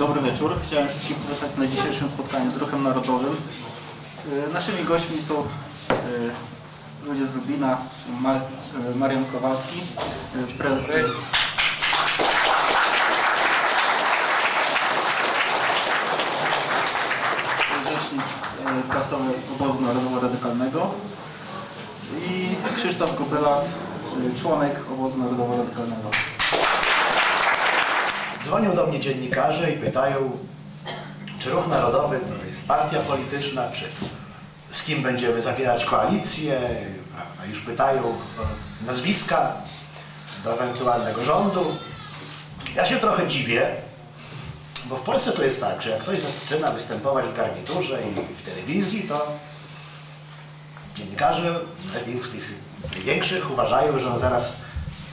Dobry wieczór. Chciałem wszystkich powitać na dzisiejszym spotkaniu z Ruchem Narodowym. Y, Naszymi gośćmi są y, ludzie z Lublina, Ma- y, Marian Kowalski, pre, rzecznik prasowy Obozu Narodowo-Radykalnego i Krzysztof Kobylas, członek Obozu Narodowo-Radykalnego. Dzwonią do mnie dziennikarze i pytają, czy Ruch Narodowy to jest partia polityczna, czy z kim będziemy zawierać koalicję, prawda? Już pytają nazwiska do ewentualnego rządu. Ja się trochę dziwię, bo w Polsce to jest tak, że jak ktoś zaczyna występować w garniturze i w telewizji, to dziennikarze mediów tych większych uważają, że on zaraz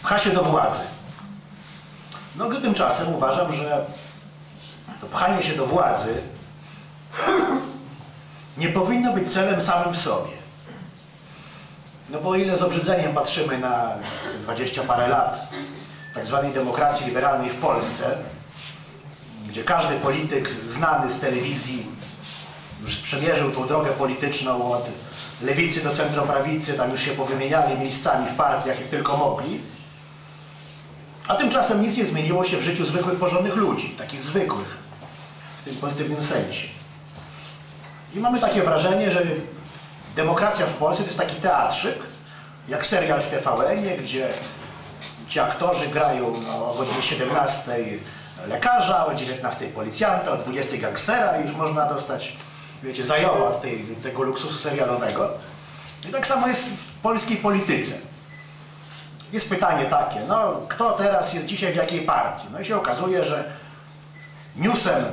pcha się do władzy. No gdy tymczasem uważam, że to pchanie się do władzy nie powinno być celem samym w sobie. No bo o ile z obrzydzeniem patrzymy na 20 parę lat tak zwanej demokracji liberalnej w Polsce, gdzie każdy polityk znany z telewizji już przemierzył tą drogę polityczną od lewicy do centroprawicy, tam już się powymieniali miejscami w partiach, jak tylko mogli, a tymczasem nic nie zmieniło się w życiu zwykłych, porządnych ludzi, takich zwykłych, w tym pozytywnym sensie. I mamy takie wrażenie, że demokracja w Polsce to jest taki teatrzyk, jak serial w TVN-ie, gdzie ci aktorzy grają no, o godzinie 17 lekarza, o 19 policjanta, o 20 gangstera i już można dostać, wiecie, tej, tego luksusu serialowego. I tak samo jest w polskiej polityce. Jest pytanie takie, no kto teraz jest dzisiaj w jakiej partii? No i się okazuje, że newsem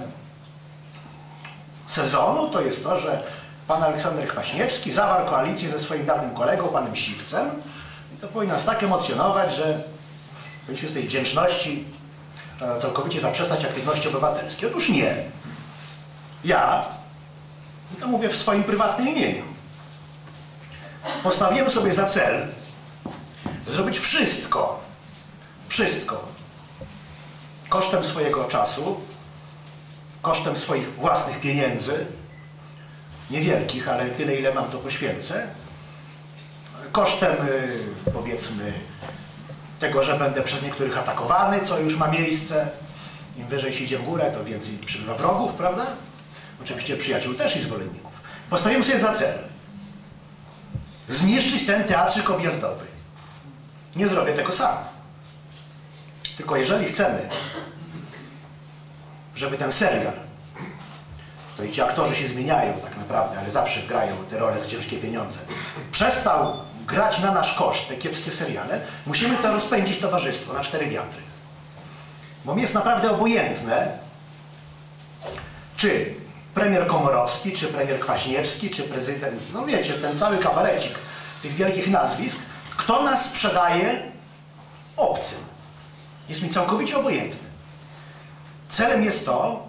sezonu to jest to, że pan Aleksander Kwaśniewski zawarł koalicję ze swoim dawnym kolegą, panem Siwcem. I to powinno nas tak emocjonować, że powinniśmy z tej wdzięczności całkowicie zaprzestać aktywności obywatelskiej. Otóż nie. Ja, to mówię w swoim prywatnym imieniu, postawiłem sobie za cel zrobić wszystko, wszystko kosztem swojego czasu, kosztem swoich własnych pieniędzy, niewielkich, ale tyle, ile mam, to poświęcę, kosztem, y, powiedzmy, tego, że będę przez niektórych atakowany, co już ma miejsce. Im wyżej się idzie w górę, to więcej przybywa wrogów, prawda? Oczywiście przyjaciół też i zwolenników. Postawiłem sobie za cel zniszczyć ten teatrzyk objazdowy. Nie zrobię tego sam. Tylko jeżeli chcemy, żeby ten serial, w ci aktorzy się zmieniają tak naprawdę, ale zawsze grają te role za ciężkie pieniądze, przestał grać na nasz koszt te kiepskie seriale, musimy to rozpędzić towarzystwo na cztery wiatry. Bo mi jest naprawdę obojętne, czy premier Komorowski, czy premier Kwaśniewski, czy prezydent, no wiecie, ten cały kabarecik tych wielkich nazwisk, kto nas sprzedaje obcym. Jest mi całkowicie obojętny. Celem jest to,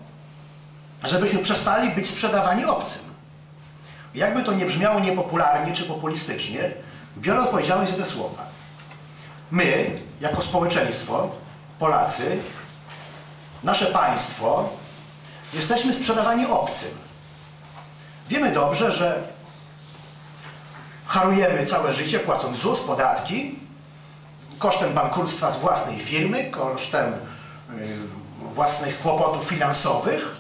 żebyśmy przestali być sprzedawani obcym. Jakby to nie brzmiało niepopularnie czy populistycznie, biorę odpowiedzialność za te słowa. My, jako społeczeństwo, Polacy, nasze państwo, jesteśmy sprzedawani obcym. Wiemy dobrze, że harujemy całe życie płacąc ZUS, podatki, kosztem bankructwa z własnej firmy, kosztem y, własnych kłopotów finansowych.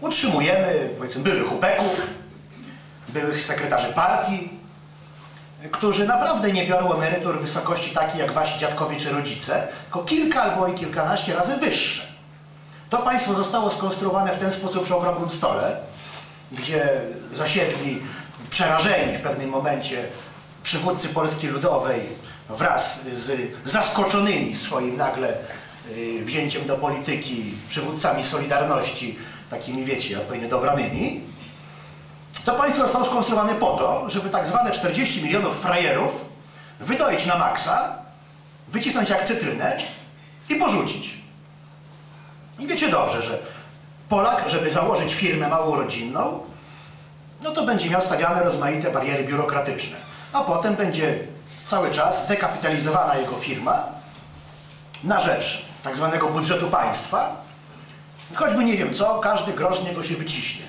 Utrzymujemy, powiedzmy, byłych ubeków, byłych sekretarzy partii, którzy naprawdę nie biorą emerytur w wysokości takiej jak wasi dziadkowie czy rodzice, tylko kilka albo i kilkanaście razy wyższe. To państwo zostało skonstruowane w ten sposób przy okrągłym stole, gdzie zasiedli przerażeni w pewnym momencie przywódcy Polski Ludowej wraz z zaskoczonymi swoim nagle y, wzięciem do polityki przywódcami Solidarności, takimi wiecie, odpowiednio dobranymi, to państwo zostało skonstruowane po to, żeby tak zwane 40 milionów frajerów wydoić na maksa, wycisnąć jak cytrynę i porzucić. I wiecie dobrze, że Polak, żeby założyć firmę małą rodzinną, no to będzie miał stawiane rozmaite bariery biurokratyczne. A potem będzie cały czas dekapitalizowana jego firma na rzecz tak zwanego budżetu państwa choćby nie wiem co, każdy grosz z niego się wyciśnie.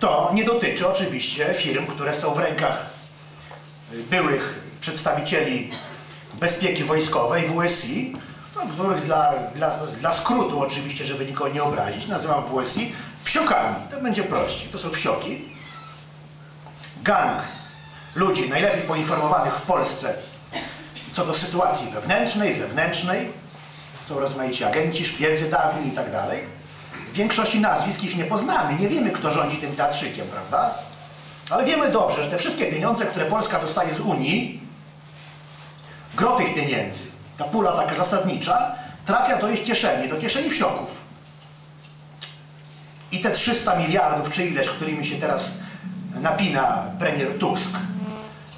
To nie dotyczy oczywiście firm, które są w rękach byłych przedstawicieli bezpieki wojskowej WSI, to których dla, dla, dla skrótu oczywiście, żeby nikogo nie obrazić, nazywam WSI wsiokami. To będzie prościej. To są wsioki. Gang ludzi najlepiej poinformowanych w Polsce co do sytuacji wewnętrznej, zewnętrznej. Są rozmaici agenci, szpiedzy dawni i tak dalej. W większości nazwisk ich nie poznamy. Nie wiemy, kto rządzi tym teatrzykiem, prawda? Ale wiemy dobrze, że te wszystkie pieniądze, które Polska dostaje z Unii, gro tych pieniędzy, ta pula taka zasadnicza, trafia do ich kieszeni, do kieszeni wsioków. I te 300 miliardów, czy ileś, którymi się teraz napina premier Tusk,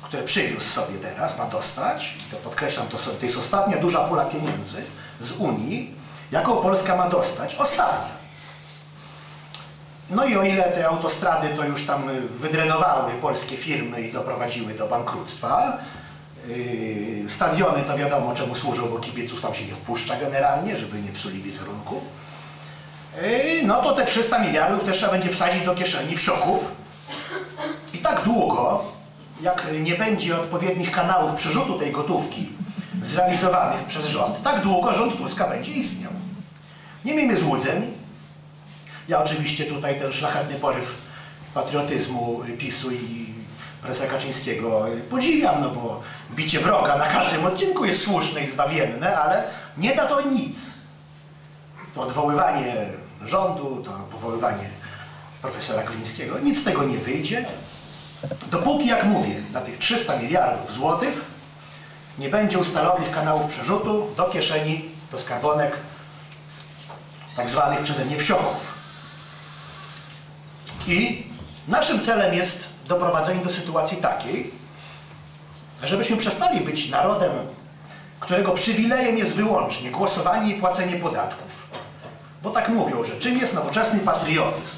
które przywiózł sobie teraz, ma dostać, to podkreślam, to, to jest ostatnia duża pula pieniędzy z Unii, jaką Polska ma dostać? Ostatnia. No i o ile te autostrady to już tam wydrenowały polskie firmy i doprowadziły do bankructwa, yy, stadiony to wiadomo czemu służą, bo kibiców tam się nie wpuszcza generalnie, żeby nie psuli wizerunku. No to te 300 miliardów też trzeba będzie wsadzić do kieszeni wsioków. I tak długo, jak nie będzie odpowiednich kanałów przerzutu tej gotówki zrealizowanych przez rząd, tak długo rząd Tuska będzie istniał. Nie miejmy złudzeń, ja oczywiście tutaj ten szlachetny poryw patriotyzmu PiSu i prezesa Kaczyńskiego podziwiam, no bo bicie wroga na każdym odcinku jest słuszne i zbawienne, ale nie da to nic. To odwoływanie rządu, to powoływanie profesora Glińskiego, nic z tego nie wyjdzie. Dopóki, jak mówię, na tych 300 miliardów złotych nie będzie ustalonych kanałów przerzutu do kieszeni, do skarbonek tak zwanych przeze mnie wsioków. I naszym celem jest doprowadzenie do sytuacji takiej, żebyśmy przestali być narodem, którego przywilejem jest wyłącznie głosowanie i płacenie podatków. Bo tak mówią, że czym jest nowoczesny patriotyzm?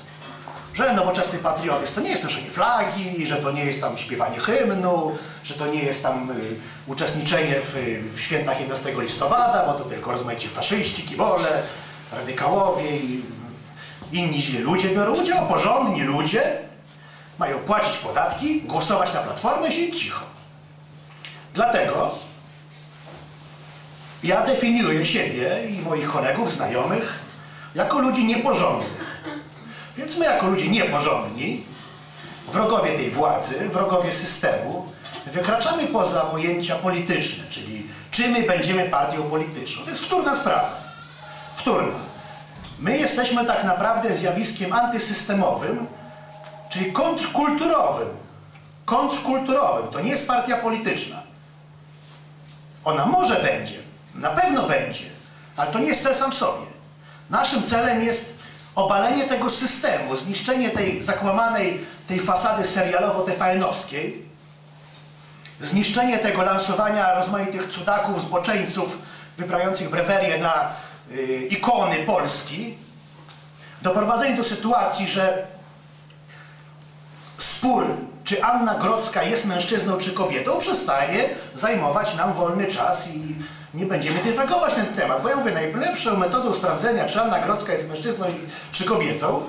Że nowoczesny patriotyzm to nie jest noszenie flagi, że to nie jest tam śpiewanie hymnu, że to nie jest tam y, uczestniczenie w, w świętach 11 listopada, bo to tylko rozmaici faszyści, kibole, radykałowie i inni źli ludzie biorą udział, porządni ludzie mają płacić podatki, głosować na platformę i siedzieć cicho. Dlatego ja definiuję siebie i moich kolegów, znajomych jako ludzi nieporządnych. Więc my jako ludzie nieporządni, wrogowie tej władzy, wrogowie systemu, wykraczamy poza pojęcia polityczne, czyli czy my będziemy partią polityczną. To jest wtórna sprawa. Wtórna. My jesteśmy tak naprawdę zjawiskiem antysystemowym, czyli kontrkulturowym. Kontrkulturowym. To nie jest partia polityczna. Ona może będzie, na pewno będzie, ale to nie jest cel sam w sobie. Naszym celem jest obalenie tego systemu, zniszczenie tej zakłamanej, tej fasady serialowo-TVN-owskiej, zniszczenie tego lansowania rozmaitych cudaków, zboczeńców wyprawiających brewerie na y, ikony Polski, doprowadzenie do sytuacji, że spór, czy Anna Grodzka jest mężczyzną czy kobietą, przestaje zajmować nam wolny czas i nie będziemy dywagować ten temat. Bo ja mówię, najlepszą metodą sprawdzenia, czy Anna Grodzka jest mężczyzną czy kobietą,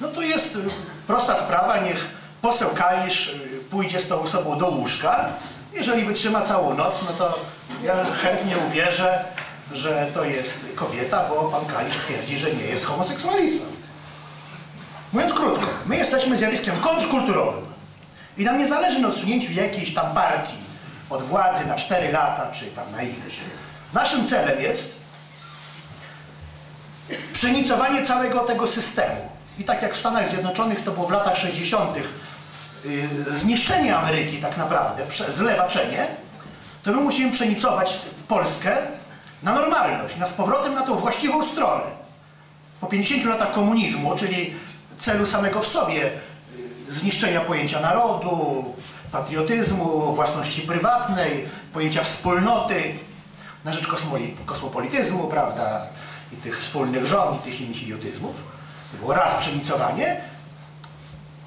no to jest y, prosta sprawa, niech poseł Kalisz y, pójdzie z tą osobą do łóżka. Jeżeli wytrzyma całą noc, no to ja chętnie uwierzę, że to jest kobieta, bo pan Kalisz twierdzi, że nie jest homoseksualistą. Mówiąc krótko, my jesteśmy zjawiskiem kontrkulturowym i nam nie zależy na odsunięciu jakiejś tam partii od władzy na 4 lata, czy tam na ileś. Naszym celem jest przenicowanie całego tego systemu. I tak jak w Stanach Zjednoczonych to było w latach 60. yy, zniszczenie Ameryki tak naprawdę, zlewaczenie, to my musimy przenicować Polskę na normalność, na z powrotem na tą właściwą stronę po 50 latach komunizmu, czyli celu samego w sobie y, zniszczenia pojęcia narodu, patriotyzmu, własności prywatnej, pojęcia wspólnoty na rzecz kosmopolityzmu, prawda, i tych wspólnych żon, i tych innych idiotyzmów. To było raz przenicowanie,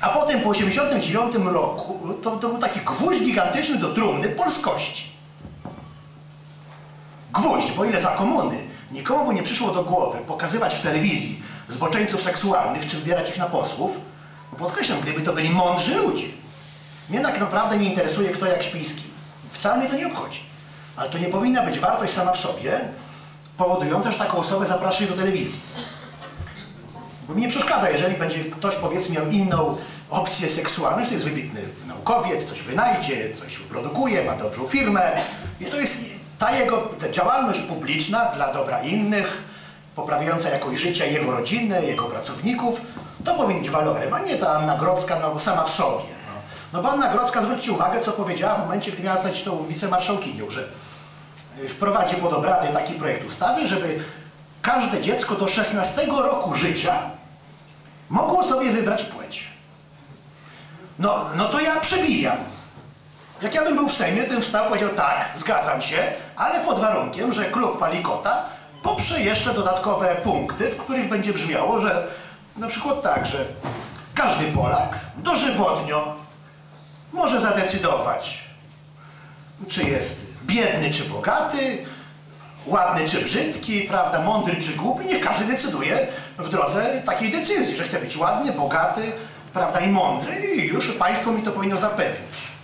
a potem po 89 roku to, to był taki gwóźdź gigantyczny do trumny polskości. Gwóźdź, bo ile za komuny nikomu by nie przyszło do głowy pokazywać w telewizji zboczeńców seksualnych, czy wybierać ich na posłów, bo podkreślam, gdyby to byli mądrzy ludzie. Mnie tak naprawdę nie interesuje, kto jak śpi. Wcale mnie to nie obchodzi. Ale to nie powinna być wartość sama w sobie, powodująca, że taką osobę zaprasza do telewizji. Bo mi nie przeszkadza, jeżeli będzie ktoś powiedzmy miał inną opcję seksualną, to jest wybitny naukowiec, coś wynajdzie, coś wyprodukuje, ma dobrą firmę i to jest ta jego ta działalność publiczna dla dobra innych, poprawiająca jakość życia jego rodziny, jego pracowników, to powinien być walorem, a nie ta Anna Grodzka no, sama w sobie. No. no bo Anna Grodzka, zwróćcie uwagę, co powiedziała w momencie, gdy miała stać tą wicemarszałkinią, że wprowadzi pod obrady taki projekt ustawy, żeby każde dziecko do 16 roku życia mogło sobie wybrać płeć. No, no to ja przebijam. Jak ja bym był w Sejmie, to wstał powiedział tak, zgadzam się, ale pod warunkiem, że klub Palikota poprze jeszcze dodatkowe punkty, w których będzie brzmiało, że na przykład tak, że każdy Polak dożywotnio może zadecydować, czy jest biedny czy bogaty, ładny czy brzydki, prawda, mądry czy głupi, nie każdy decyduje w drodze takiej decyzji, że chce być ładny, bogaty, prawda, i mądry i już państwo mi to powinno zapewnić.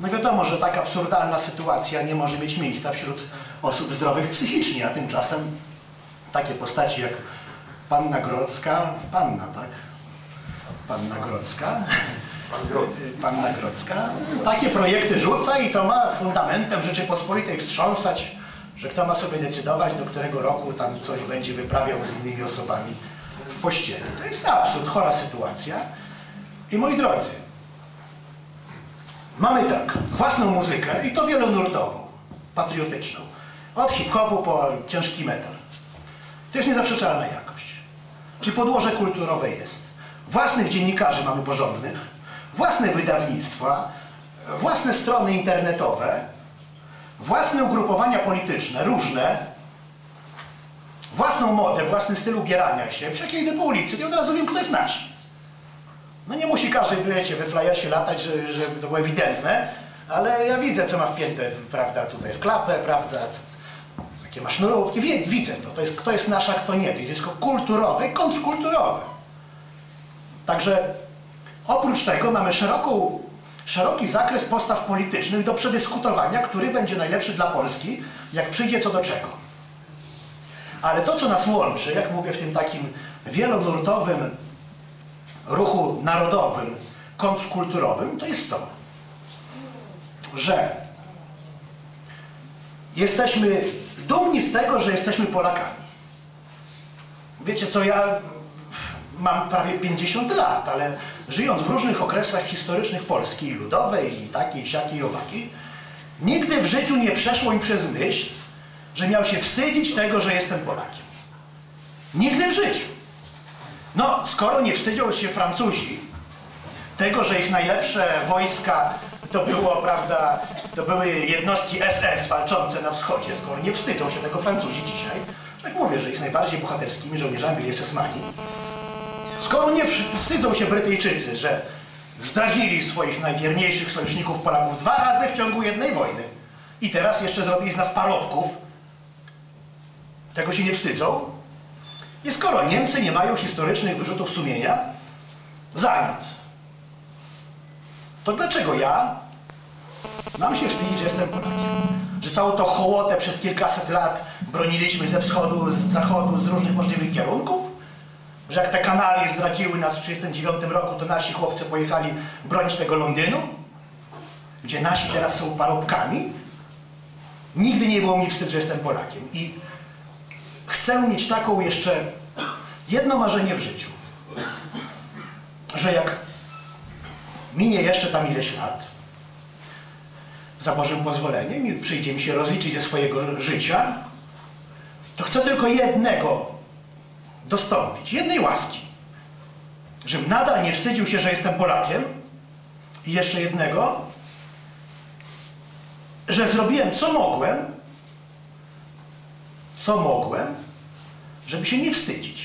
No wiadomo, że tak absurdalna sytuacja nie może mieć miejsca wśród osób zdrowych psychicznie, a tymczasem takie postaci jak Panna Grodzka, Panna, tak? Panna Grodzka, Panna Grodzka, takie projekty rzuca i to ma fundamentem Rzeczypospolitej wstrząsać, że kto ma sobie decydować, do którego roku tam coś będzie wyprawiał z innymi osobami w pościeli. To jest absurd, chora sytuacja. I moi drodzy, mamy tak, własną muzykę i to wielonurtową, patriotyczną. Od hip-hopu po ciężki metal. To jest niezaprzeczalna jakość. Czyli podłoże kulturowe jest. Własnych dziennikarzy mamy porządnych, własne wydawnictwa, własne strony internetowe, własne ugrupowania polityczne, różne, własną modę, własny styl ubierania się. Przecież jak ja idę po ulicy, to od razu wiem, kto jest nasz. No nie musi każdy, wiecie, we flyersie latać, żeby że to było ewidentne, ale ja widzę, co ma wpięte, prawda, tutaj w klapę, prawda, jakie ma sznurówki, widzę to, to jest, kto jest nasz, a kto nie, to jest zjawisko kulturowe kontrkulturowe. Także oprócz tego mamy szeroką, szeroki zakres postaw politycznych do przedyskutowania, który będzie najlepszy dla Polski, jak przyjdzie co do czego. Ale to, co nas łączy, jak mówię, w tym takim wielonurtowym ruchu narodowym, kontrkulturowym, to jest to, że jesteśmy dumni z tego, że jesteśmy Polakami. Wiecie co, ja mam prawie 50 lat, ale żyjąc w różnych okresach historycznych Polski, ludowej i takiej, siakiej, owakiej, nigdy w życiu nie przeszło mi przez myśl, że miał się wstydzić tego, że jestem Polakiem. Nigdy w życiu. No, skoro nie wstydzą się Francuzi tego, że ich najlepsze wojska to było, prawda, to były jednostki SS walczące na wschodzie, skoro nie wstydzą się tego Francuzi dzisiaj, tak mówię, że ich najbardziej bohaterskimi żołnierzami byli SS-mani, skoro nie wstydzą się Brytyjczycy, że zdradzili swoich najwierniejszych sojuszników Polaków dwa razy w ciągu jednej wojny i teraz jeszcze zrobili z nas parobków, tego się nie wstydzą, i skoro Niemcy nie mają historycznych wyrzutów sumienia, za nic. To dlaczego ja mam się wstydzić, że jestem Polakiem? Że całą tą hołotę przez kilkaset lat broniliśmy ze wschodu, z zachodu, z różnych możliwych kierunków? Że jak te kanalie zdradziły nas w 1939 roku, to nasi chłopcy pojechali bronić tego Londynu? Gdzie nasi teraz są parobkami? Nigdy nie było mi wstyd, że jestem Polakiem. I chcę mieć taką jeszcze jedno marzenie w życiu, że jak minie jeszcze tam ileś lat, za Bożym pozwoleniem i przyjdzie mi się rozliczyć ze swojego życia, to chcę tylko jednego dostąpić, jednej łaski. Żebym nadal nie wstydził się, że jestem Polakiem i jeszcze jednego, że zrobiłem co mogłem, co mogłem, żeby się nie wstydzić.